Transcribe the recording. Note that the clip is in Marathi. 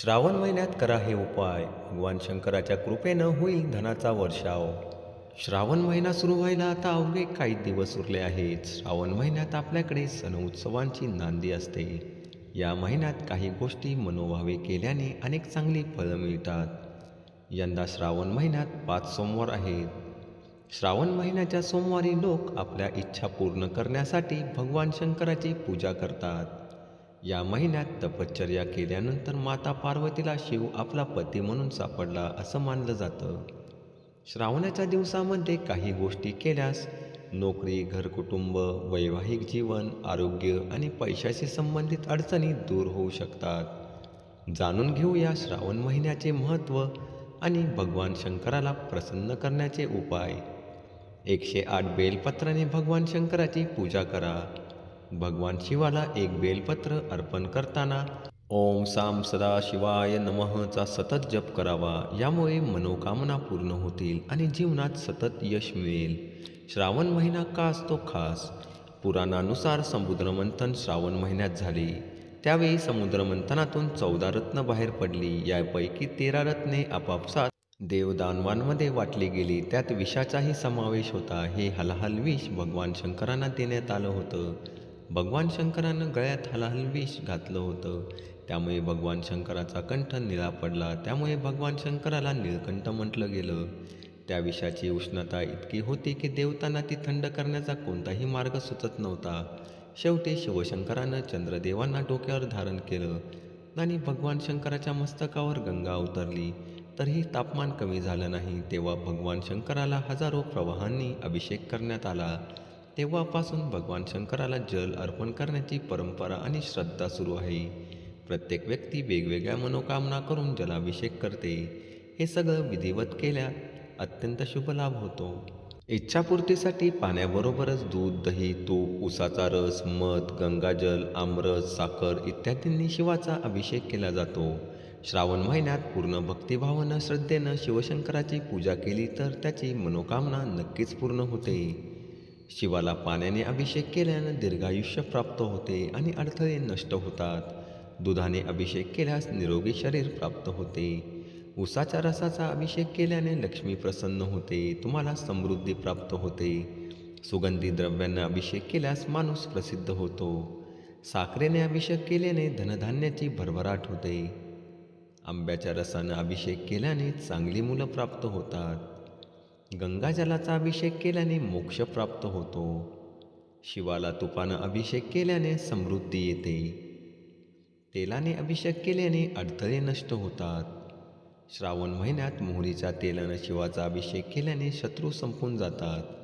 श्रावण महिन्यात करा हे उपाय. भगवान शंकराच्या कृपेनं होईल धनाचा वर्षाव. श्रावण महिना सुरू व्हायला आता अवघे काही दिवस उरले आहेत. श्रावण महिन्यात आपल्याकडे सण उत्सवांची नांदी असते. या महिन्यात काही गोष्टी मनोभावे केल्याने अनेक चांगली फळं मिळतात. यंदा श्रावण महिन्यात पाच सोमवार आहेत. श्रावण महिन्याच्या सोमवारी लोक आपल्या इच्छा पूर्ण करण्यासाठी भगवान शंकराची पूजा करतात. या महिन्यात तपश्चर्या केल्यानंतर माता पार्वतीला शिव आपला पती म्हणून सापडला असं मानलं जातं. श्रावणाच्या दिवसामध्ये काही गोष्टी केल्यास नोकरी घरकुटुंब वैवाहिक जीवन आरोग्य आणि पैशाशी संबंधित अडचणी दूर होऊ शकतात. जाणून घेऊया श्रावण महिन्याचे महत्त्व आणि भगवान शंकराला प्रसन्न करण्याचे उपाय. एकशे आठ बेलपत्राने भगवान शंकराची पूजा करा. भगवान शिवाला एक बेलपत्र अर्पण करताना ओम साम सदा शिवाय नमःचा सतत जप करावा यामुळे मनोकामना पूर्ण होतील आणि जीवनात सतत यश मिळेल. श्रावण महिना का असतो खास? पुराणानुसार समुद्रमंथन श्रावण महिन्यात झाले. त्यावेळी समुद्रमंथनातून चौदा रत्न बाहेर पडली. यापैकी तेरा रत्ने आपापसात देवदानवांमध्ये वाटली गेली. त्यात विषाचाही समावेश होता. हे हलाहल विष भगवान शंकरांना देण्यात आलं होतं. भगवान शंकरानं गळ्यात हलाहल विष घातलं होतं. त्यामुळे भगवान शंकराचा कंठ निळा पडला. त्यामुळे भगवान शंकराला निळकंठ म्हटलं गेलं. त्या विषाची उष्णता इतकी होती की देवतांना ती थंड करण्याचा कोणताही मार्ग सुचत नव्हता. शेवटी शिवशंकरानं चंद्रदेवांना डोक्यावर धारण केलं आणि भगवान शंकराच्या मस्तकावर गंगा उतरली. तरीही तापमान कमी झालं नाही तेव्हा भगवान शंकराला हजारो प्रवाहांनी अभिषेक करण्यात आला. तेव्हापासून भगवान शंकराला जल अर्पण करण्याची परंपरा आणि श्रद्धा सुरू आहे. प्रत्येक व्यक्ती वेगवेगळ्या मनोकामना करून जलाभिषेक करते. हे सगळं विधिवत केल्यास अत्यंत शुभ लाभ होतो. इच्छापूर्तीसाठी पाण्याबरोबरच दूध दही तूप उसाचा रस मध गंगाजल आमरस साखर इत्यादींनी शिवाचा अभिषेक केला जातो. श्रावण महिन्यात पूर्ण भक्तिभावानं श्रद्धेनं शिवशंकराची पूजा केली तर त्याची मनोकामना नक्कीच पूर्ण होते. शिवाला पाण्याने अभिषेक केल्यानं दीर्घायुष्य प्राप्त होते आणि अडथळे नष्ट होतात. दुधाने अभिषेक केल्यास निरोगी शरीर प्राप्त होते. उसाच्या रसाचा अभिषेक केल्याने लक्ष्मी प्रसन्न होते तुम्हाला समृद्धी प्राप्त होते. सुगंधी द्रव्यांना अभिषेक केल्यास माणूस प्रसिद्ध होतो. साखरेने अभिषेक केल्याने धनधान्याची भरभराट होते. आंब्याच्या रसानं अभिषेक केल्याने चांगली मुलं प्राप्त होतात. गंगाजलाचा अभिषेक केल्याने मोक्ष प्राप्त होतो. शिवाला तुपानं अभिषेक केल्याने समृद्धी येते. तेलाने अभिषेक केल्याने अडथळे नष्ट होतात. श्रावण महिन्यात मोहरीच्या तेलानं शिवाचा अभिषेक केल्याने शत्रू संपून जातात.